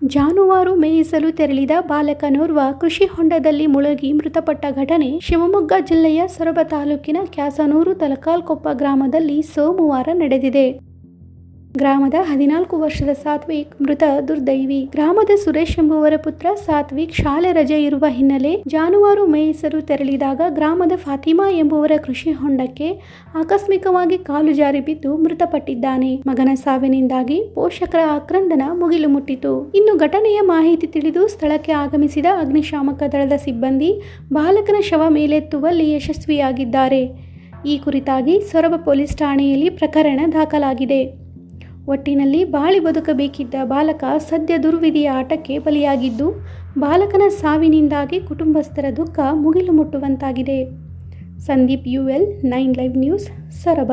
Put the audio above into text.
ಜಾನುವಾರು ಮೇಯಿಸಲು ತೆರಳಿದ ಬಾಲಕನೋರ್ವ ಕೃಷಿ ಹೊಂಡದಲ್ಲಿ ಮುಳುಗಿ ಮೃತಪಟ್ಟ ಘಟನೆ ಶಿವಮೊಗ್ಗ ಜಿಲ್ಲೆಯ ಸೊರಬ ತಾಲೂಕಿನ ಕ್ಯಾಸನೂರು ತಲಕಾಲ್ಕೊಪ್ಪ ಗ್ರಾಮದಲ್ಲಿ ಸೋಮವಾರ ನಡೆದಿದೆ. ಗ್ರಾಮದ ಹದಿನಾಲ್ಕು ವರ್ಷದ ಸಾತ್ವಿಕ್ ಮೃತ ದುರ್ದೈವಿ. ಗ್ರಾಮದ ಸುರೇಶ್ ಎಂಬುವರ ಪುತ್ರ ಸಾತ್ವಿಕ್ ಶಾಲೆ ರಜೆ ಇರುವ ಹಿನ್ನೆಲೆ ಜಾನುವಾರು ಮೇಯಿಸಲು ತೆರಳಿದಾಗ ಗ್ರಾಮದ ಫಾತಿಮಾ ಎಂಬುವರ ಕೃಷಿ ಹೊಂಡಕ್ಕೆ ಆಕಸ್ಮಿಕವಾಗಿ ಕಾಲು ಜಾರಿ ಬಿದ್ದು ಮೃತಪಟ್ಟಿದ್ದಾನೆ. ಮಗನ ಸಾವಿನಿಂದಾಗಿ ಪೋಷಕರ ಆಕ್ರಂದನ ಮುಗಿಲು ಮುಟ್ಟಿತು. ಇನ್ನು ಘಟನೆಯ ಮಾಹಿತಿ ತಿಳಿದು ಸ್ಥಳಕ್ಕೆ ಆಗಮಿಸಿದ ಅಗ್ನಿಶಾಮಕ ದಳದ ಸಿಬ್ಬಂದಿ ಬಾಲಕನ ಶವ ಮೇಲೆತ್ತುವಲ್ಲಿ ಯಶಸ್ವಿಯಾಗಿದ್ದಾರೆ. ಈ ಕುರಿತಾಗಿ ಸೊರಬ ಪೊಲೀಸ್ ಠಾಣೆಯಲ್ಲಿ ಪ್ರಕರಣ ದಾಖಲಾಗಿದೆ. ಒಟ್ಟಿನಲ್ಲಿ ಬಾಳಿ ಬದುಕಬೇಕಿದ್ದ ಬಾಲಕ ಸದ್ಯ ದುರ್ವಿಧಿಯ ಆಟಕ್ಕೆ ಬಲಿಯಾಗಿದ್ದು, ಬಾಲಕನ ಸಾವಿನಿಂದಾಗಿ ಕುಟುಂಬಸ್ಥರ ದುಃಖ ಮುಗಿಲು ಮುಟ್ಟುವಂತಾಗಿದೆ. Sandeep U L nine live news, Soraba.